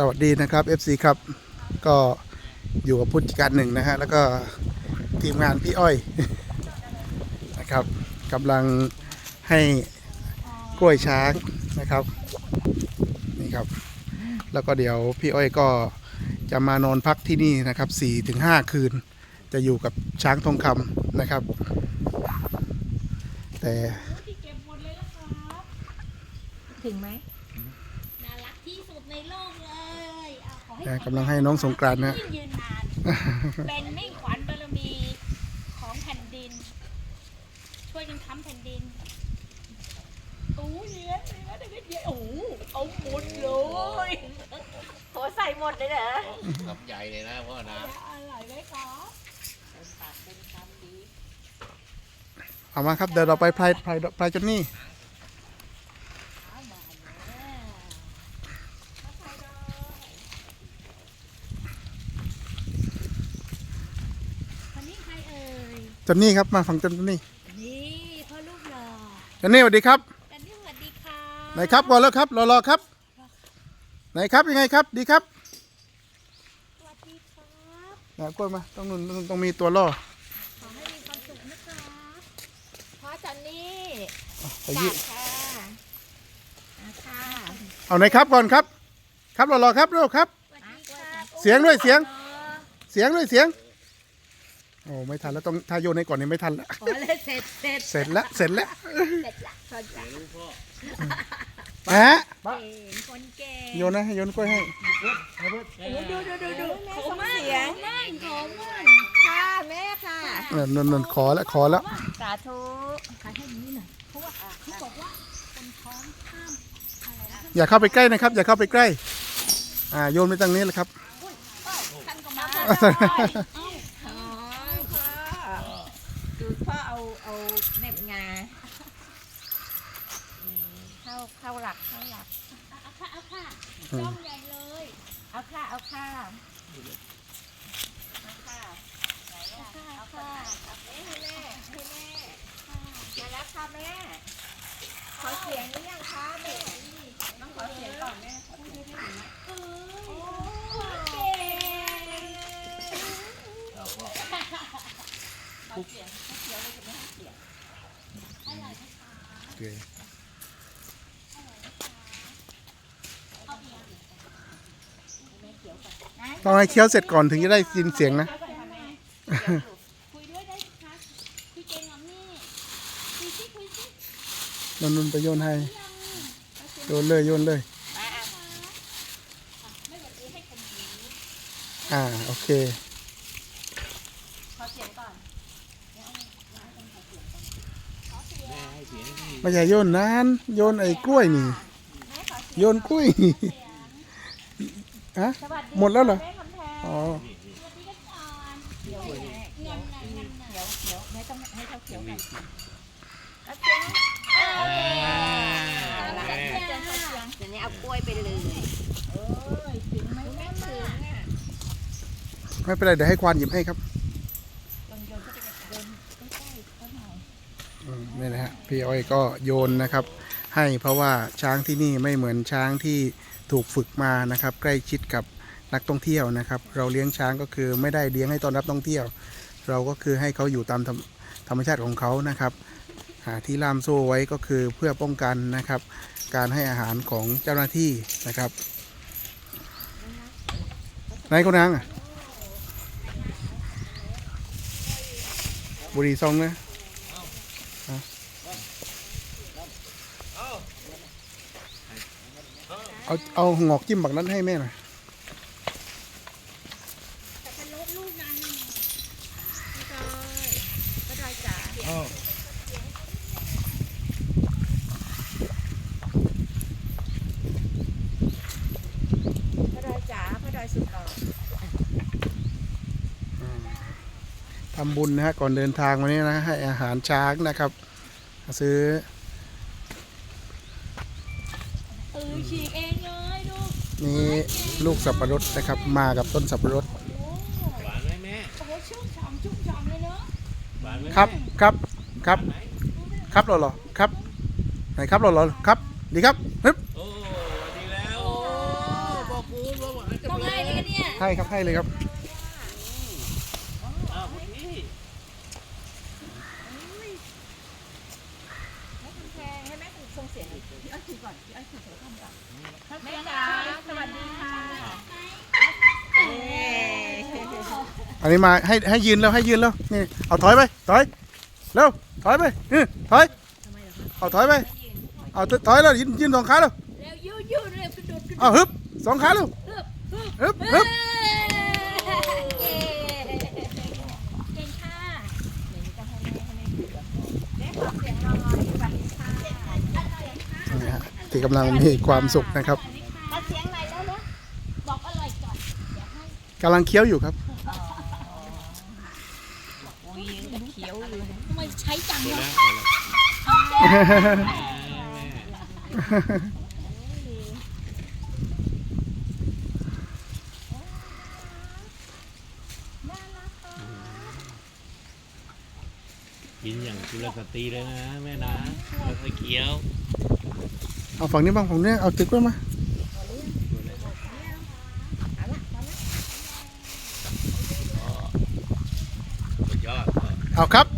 สวัสดีนะครับ FC ครับ ก็อยู่กับผู้จัดการหนึ่งนะฮะ แล้วก็ทีมงานพี่อ้อยนะครับกำลังให้กล้วยช้างนะครับนี่ครับ แล้วก็เดี๋ยวพี่อ้อยก็จะมานอนพักที่นี่นะครับ4ถึง5คืน จะอยู่กับช้างทองคำนะครับ แต่ถึงไหม ขอให้กำลังให้น้องสงกรานต์นะ ยิ่งยืนนาน เป็นมิ่งขวัญบารมีของแผ่นดิน ช่วยกันค้ำแผ่นดินโอ้ยเนื้อเนื้อเนื้อเยอะโอ้โหเอาหมดเลยโหใส่หมดเลยเหรอคำใหญ่เลยนะพ่อนะอร่อยไหมคะเอามาครับเดี๋ยวเราไปพายพายพายจนนี่นี้ใครเอ่ย จนนี่ครับมาฝั่งจนนี่นี่พ่อลูกหล่อจนนี่สวัสดีครับกันนี่สวัสดีค่ะไหนครับก่อนแล้วครับรอรอครับ ไหนครับยังไงครับ ดีครับสวัสดีครับนะกล้วยมาต้องนุ่นต้องต้องมีตัวล่อขอให้มีความสุขนะครับพ่อจอนนี่ไปยืจ้าค่ะอะค่ะเอาไหนครับก่อนครับ ครับรอรอครับเร็วครับสวัสดีครับเสียงด้วยเสียง เสียงด้วยเสียง โอ้ไม่ทันแล้วต้องถ้าโยนให้ก่อนนี่ไม่ทันละขอเลยเสร็จเสร็จเสร็จแล้วเสร็จแล้วเสร็จละสวัสดีแหะเก่งคนเก่งโยนนะให้โยนกล้วยให้ดูดูดูดูแม่ส่งเสียงแม่ขอมั่งค่ะแม่ค่ะเออนนนนขอแล้วขอแล้วสาธุขายให้นี้หน่อยเพราะว่าเขาบอกว่าคนท้องห้ามอะไรนะอย่าเข้าไปใกล้นะครับ อย่าเข้าไปใกล้ อ่าโยนไปตรงนี้แหละครับท่านก็มา อ๋อพ่อดูพ่อเอาเอาเหน็บงา เข้าเข้าหลักเข้าหลัก เอาค่ะเอาค่ะจ้องใหญ่เลยเอาค่ะเอาค่ะเอาค่ะเอาค่ะให้แม่ให้แม่มาแล้วค่ะแม่ ขอเสียงหรือยังคะแม่ต้องขอเสียงก่อนแม่ขอเสียงให้หนูนะเออเก่ง ต้องให้เคี้ยวเสร็จก่อนถึงจะได้ยินเสียงนะ คุยด้วยได้สิคะคุยเก่งเหรอนี่คุยสิคุยสินนนนไปโยนให้ โยนเลยโยนเลย ไม่หวัดดีให้คนนี้อ่า โอเค ขอเสียงก่อนไม่ใช่โยนนานโยนไอ้กล้วยนี่ โยนกล้วยนี่ ฮะสวัสดีหมดแล้วเหรอแม่คำแพงอ๋อสวัสดีกันก่อนเดี๋ยวแม่เงินน่ะเงินน่ะเดี๋ยวเดี๋ยวแม่ต้องให้เขาเขียวกันเอาเสียงเอาเสียงเดี๋ยวนี้เอากล้วยไปเลยเอ้ยถึงไหมแม่ถึงอะไม่เป็นไรเดี๋ยวให้ควานหยิบให้ครับลองโยนเข้าไปโยนใกล้ๆเขาหน่อยอืมนี่นะฮะพี่อ้อยก็โยนนะครับ ให้เพราะว่าช้างที่นี่ไม่เหมือนช้างที่ ถูกฝึกมานะครับ ใกล้ชิดกับนักท่องเที่ยวนะครับ เราเลี้ยงช้างก็คือไม่ได้เลี้ยงให้ต้อนรับท่องเที่ยว เราก็คือให้เขาอยู่ตามธรรมชาติของเขานะครับหาที่ล่ามโซ่ไว้ก็คือเพื่อป้องกันนะครับ การให้อาหารของเจ้าหน้าที่นะครับนายคนนางอะบุรีซองนะ เอาเอาหงอกจิ้มบักนั้นให้แม่หน่อยแต่เป็นรถลูกนั้นก็ได้จ้ะพระดอยจ๋าพระดอยสุดหล่อทำบุญนะฮะก่อนเดินทางวันนี้นะให้อาหารช้างนะครับ ซื้อ เออฉีกเองเลยดูนี่ลูกสับปะรดนะครับ มากับต้นสับปะรดโอ้หวานไหมแม่โหชุ่มฉ่ำชุ่มฉ่ำเลยเนาะหวานไหมครับครับครับ ครับหรอหรอครับไหนครับหรอหรอครับดีครับฮึบโอ้ดีแล้ว โอ้บอกกูบอกให้ครับให้เลยครับ อ้าวคุณพี่ แม่จ๋าสวัสดีค่ะ อั นนี้มาให้ให้ยืนแล้วให้ยืนแล้วนี่เอาถอยไปถอยเร็วถอยไปนี่ถอยเอาถอยไปเอาถอยแล้วยืนยืนสองขาแล้วแล้วยืดยืดเลยกระโดดกระโดดเอาฮึบสองขาแล้วฮึบฮึบเก่งค่ะนี่ฮะที่กำลังมีความสุขนะครับมาเสียงไหนแล้วนะบอกอร่อยก่อนกำลังเคี้ยวอยู่ครับ อุ้ยเขียวอยู่ ทำไมใช้จัง หมดเนาะแล้วหมดแล้วแม่กินอย่างกุลสตรีเลยนะแม่นะแล้วก็เคี้ยวเอาฝั่งนี้บ้างฝั่งนี้เอาตึกไว้มาสุดยอดเอาครับกิน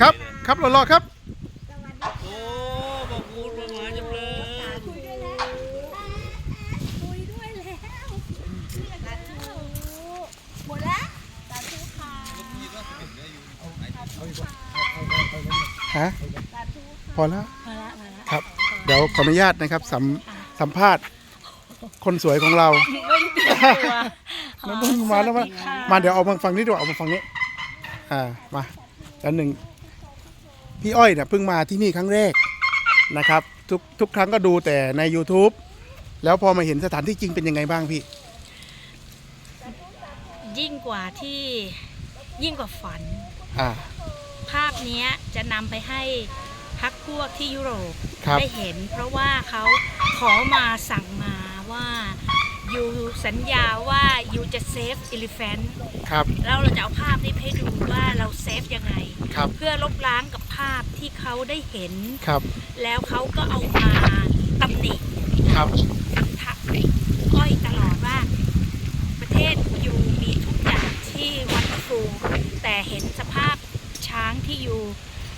ครับเปลี่ยนสีครับเลยครับรอๆครับ โอ้บอกกูดมาหมาจังเลยคุยด้วยแล้วคุยด้วยแล้วหมดแล้วสาธุค่ะฮะพอแล้วพอละพอละครับ เดี๋ยวขออนุญาตนะครับสัมสัมภาษณ์ คนสวยของเราแล้วมึงมาแล้วมามาเดี๋ยวเอามาฝั่งนี้ดีกว่าเอามาฝั่งนี้ อ่ามาแล้วหนึ่ง พี่อ้อยเนี่ยเพิ่งมาที่นี่ครั้งแรกนะครับทุกทุกครั้งก็ดูแต่ใน YouTube แล้วพอมาเห็นสถานที่จริงเป็นยังไงบ้างพี่ ยิ่งกว่าที่ยิ่งกว่าฝัน อ่า ภาพเนี้ยจะนำไปให้พักพวกที่ยุโรปครับ ได้เห็น เพราะว่าเขาขอมาสั่งมาว่า ยูสัญญาว่ายูจะเซฟอิลิเฟนครับ แล้วเราจะเอาภาพนี้ให้ดูว่าเราเซฟยังไง ครับเพื่อลบล้างกับภาพที่เขาได้เห็น ครับ แล้วเขาก็เอามาตำหนิครับทักอ้อยตลอดว่า ประเทศยูมีทุกอย่างที่วัดฟูแต่เห็นสภาพช้างที่อยู่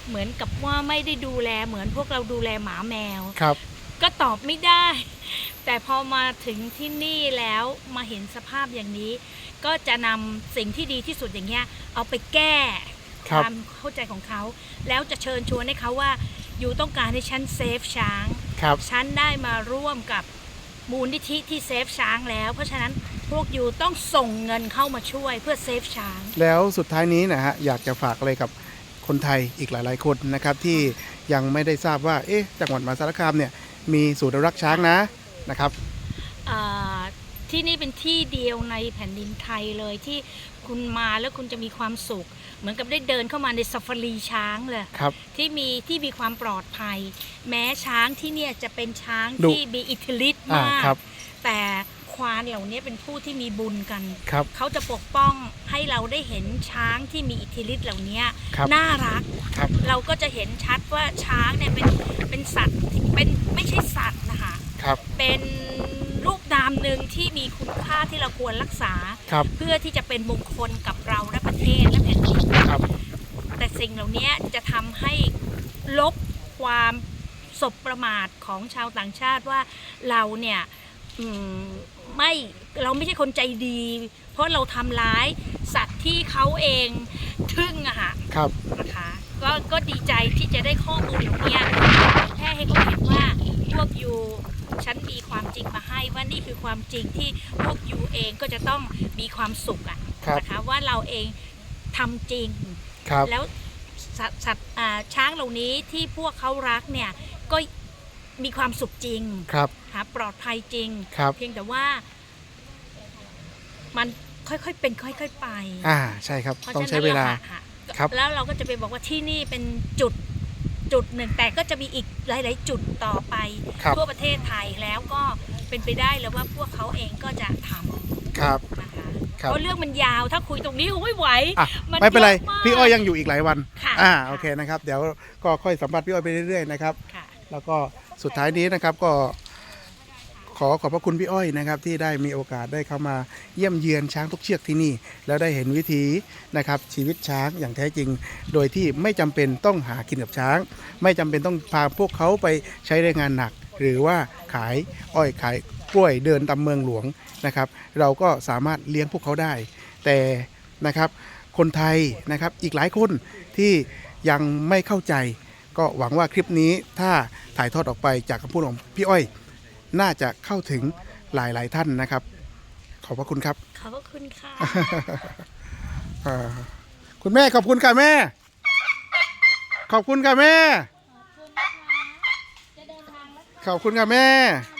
เหมือนกับว่าไม่ได้ดูแลเหมือนพวกเราดูแลหมาแมวครับ ก็ตอบไม่ได้ แต่พอมาถึงที่นี่แล้วมาเห็นสภาพอย่างนี้ ก็จะนำสิ่งที่ดีที่สุดอย่างเงี้ยเอาไปแก้ครับความเข้าใจของเขา แล้วจะเชิญชวนให้เขาว่าอยู่ต้องการให้ฉันเซฟช้าง ครับ ฉันได้มาร่วมกับมูลนิธิที่เซฟช้างแล้ว เพราะฉะนั้นพวกยูต้องส่งเงินเข้ามาช่วยเพื่อเซฟช้าง แล้วสุดท้ายนี้นะฮะอยากจะฝากอะไรกับคนไทยอีกหลาย ๆ คนนะครับที่ยังไม่ได้ทราบว่าเอ๊ะจังหวัดมหาสารคามเนี่ยมีศูนย์อนุรักษ์ช้างนะ นะครับอ่าที่นี่เป็นที่เดียวในแผ่นดินไทยเลยที่คุณมาแล้วคุณจะมีความสุข เหมือนกับได้เดินเข้ามาในซาฟารีช้างเลยครับที่มีที่มีความปลอดภัย แม้ช้างที่เนี่ยจะเป็นช้างดุที่มีอิทธิฤทธิ์อ่ามากครับแต่ควานเหล่านี้เป็นผู้ที่มีบุญกันครับเขาจะปกป้องให้เราได้เห็นช้างที่มีอิทธิฤทธิ์เหล่านี้ครับน่ารักครับเราก็จะเห็นชัดว่าช้างเนี่ยเป็นเป็นสัตว์ที่เป็นไม่ใช่สัตว์นะ คะครับ เป็นรูปนามหนึ่งที่มีคุณค่าที่เราควรรักษา ครับ เพื่อที่จะเป็นมงคลกับเราและประเทศและแผ่นดินครับ แต่สิ่งเหล่านี้จะทำให้ลบความสบประมาทของชาวต่างชาติว่าเราเนี่ยอืมไม่เราไม่ใช่คนใจดี เพราะเราทำร้ายสัตว์ที่เขาเองทึ่งอะค่ะ ครับ นะคะก็ก็ดีใจที่จะได้ข้อมูลเหล่านี้แค่ให้เขาเห็นว่าพวกยู ฉันมีความจริงมาให้ว่านี่คือความจริงที่พวกยูเองก็จะต้องมีความสุขอะครับนะคะว่าเราเองทำจริง ครับ แล้วสัตว์สัตว์อ่าช้างเหล่านี้ที่พวกเขารักเนี่ยก็มีความสุขจริงครับค่ะปลอดภัยจริง ครับ เพียงแต่ว่า มันค่อยๆเป็นค่อย ๆ ไปอ่า ใช่ครับเพราะต้องฉะใช้นั้นเวลา รค่ะครับ แล้วเราก็จะไปบอกว่าที่นี่เป็นจุด จุดหนึ่งแต่ก็จะมีอีกหลาย ๆ จุดต่อไป ครับทั่วประเทศไทยแล้วก็เป็นไปได้แล้วว่าพวกเขาเองก็จะทครับำนะคะครับ เพราะเรื่องมันยาวถ้าคุยตรงนี้คงไม่ไหวอะมันไม่เป็นไรเยอะมาก พี่อ้อยยังอยู่อีกหลายวันค่ะอ่าค่ะ โอเคนะครับ เดี๋ยวก็ค่อยสัมภาษณ์พี่อ้อยไปเรื่อยๆนะครับ ค่ะ แล้วก็สุดท้ายนี้นะครับก็ ขอขอบพระคุณพี่อ้อยนะครับที่ได้มีโอกาสได้เข้ามาเยี่ยมเยือนช้างทุกเชือกที่นี่ แล้วได้เห็นวิถีนะครับชีวิตช้างอย่างแท้จริง โดยที่ไม่จำเป็นต้องหากินกับช้าง ไม่จำเป็นต้องพาพวกเขาไปใช้แรงงานหนัก หรือว่าขายอ้อยขายกล้วยเดินตามเมืองหลวงนะครับ เราก็สามารถเลี้ยงพวกเขาได้ แต่นะครับคนไทยนะครับอีกหลายคนที่ยังไม่เข้าใจ ก็หวังว่าคลิปนี้ถ้าถ่ายทอดออกไปจากคำพูดของพี่อ้อย น่าจะเข้าถึงหลายๆท่านนะครับ ขอบพระคุณครับ ขอบพระคุณค่ะอ่าคุณแม่ขอบคุณค่ะแม่ ขอบคุณค่ะแม่ ขอบคุณนะคะจะเดินทางแล้วขอบคุณค่ะแม่ค่ะ